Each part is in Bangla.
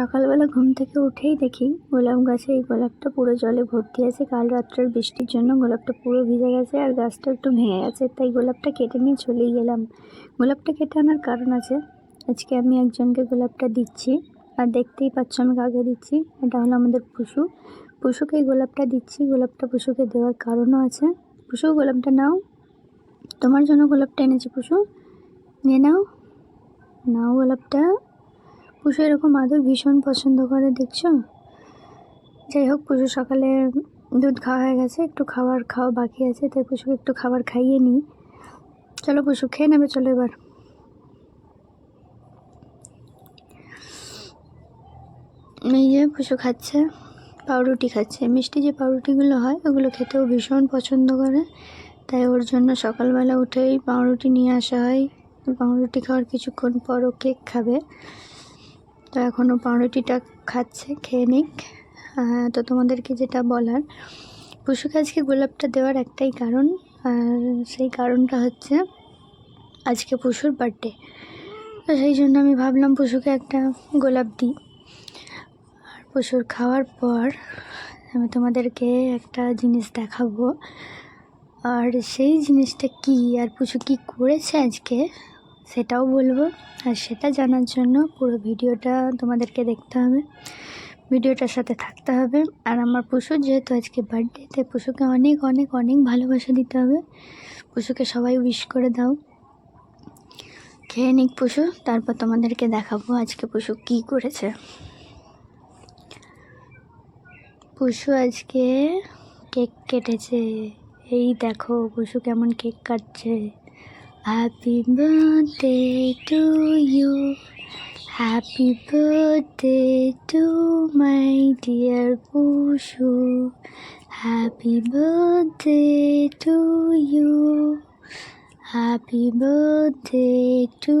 সকালবেলা ঘুম থেকে উঠেই দেখি গোলাপ গাছে এই গোলাপটা পুরো জলে ভর্তি আছে। কাল রাত্রের বৃষ্টির জন্য গোলাপটা পুরো ভিজে গেছে আর গাছটা একটু ভেঙে গেছে, তাই গোলাপটা কেটে নিয়ে চলেই গেলাম। গোলাপটা কেটে আনার কারণ আছে, আজকে আমি একজনকে গোলাপটা দিচ্ছি, আর দেখতেই পাচ্ছ আমি কাকে দিচ্ছি, এটা হলো আমাদের পশু পশুকে এই গোলাপটা দিচ্ছি, গোলাপটা পশুকে দেওয়ার কারণও আছে। পশু গোলাপটা নাও। তোমার জন্য গোলাপটা এনেছি পশু নিয়ে নাও। নাও গোলাপটা। পুষু এরকম আদর ভীষণ পছন্দ করে, দেখছ? যাই হোক পুষু সকালে দুধ খাওয়া হয়ে গেছে, একটু খাবার খাওয়া বাকি আছে, তাই পুষুকে একটু খাবার খাইয়ে নিই। চলো পুষু খেয়ে নেবে, চলো এবার। এই যে পুষু খাচ্ছে, পাউরুটি খাচ্ছে। মিষ্টি যে পাউরুটিগুলো হয়, ওগুলো খেতেও ভীষণ পছন্দ করে। তাই ওর জন্য সকালবেলা উঠেই পাউরুটি নিয়ে আসা হয়। পাউরুটি খাওয়ার কিছুক্ষণ পরও কেক খাবে। তো এখনও পাউরুটিটা খাচ্ছে, খেয়ে নিক। তো তোমাদেরকে যেটা বলার পশুকে আজকে গোলাপটা দেওয়ার একটাই কারণ, আর সেই কারণটা হচ্ছে আজকে পশুর বার্থডে তো সেই জন্য আমি ভাবলাম পশুকে একটা গোলাপ দিই। আর পশুর খাওয়ার পর আমি তোমাদেরকে একটা জিনিস দেখাবো। আর সেই জিনিসটা কি, আর পুষু কি করেছে আজকে সেটাও বলব। আর সেটা জানার জন্য পুরো ভিডিওটা তোমাদেরকে দেখতে হবে। ভিডিওটার সাথে থাকতে হবে। আর আমার পশু যেহেতু আজকে বার্থডে তাই পশুকে অনেক অনেক অনেক ভালোবাসা দিতে হবে। পশুকে সবাই উইশ করে দাও। খেয়ে নিক পশু তারপর তোমাদেরকে দেখাবো আজকে পশু কি করেছে। পশু আজকে কেক কেটেছে। এই দেখো পশু কেমন কেক কাটছে। Happy birthday to you happy birthday to my dear Pashu happy birthday to you happy birthday to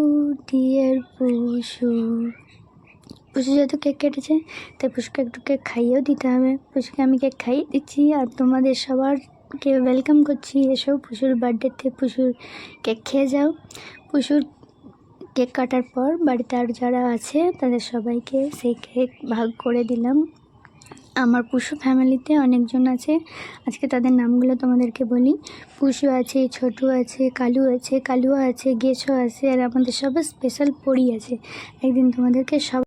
dear Pashu Pashu যেহেতু কেক কেটেছে, তাই পশুকে একটু কেক খাইয়েও দিতে হবে। পশুকে আমি কেক খাইয়ে দিচ্ছি আর তোমাদের সবারকে ওয়েলকাম করছি। এসো পশুর বার্থডেতে পশুর কেক খেয়ে যাও। পশুর কেক কাটার পর বাড়িতে আর যারা আছে, তাদের সবাইকে সেই কেক ভাগ করে দিলাম। আমার পুষু ফ্যামিলিতে অনেকজন আছে। আজকে তাদের নামগুলো তোমাদেরকে বলি। পুষু আছে, ছোটু আছে, কালু আছে, কালুয়া আছে, গেছো আছে, আর আমাদের সবার স্পেশাল পড়ি আছে। একদিন তোমাদেরকে সব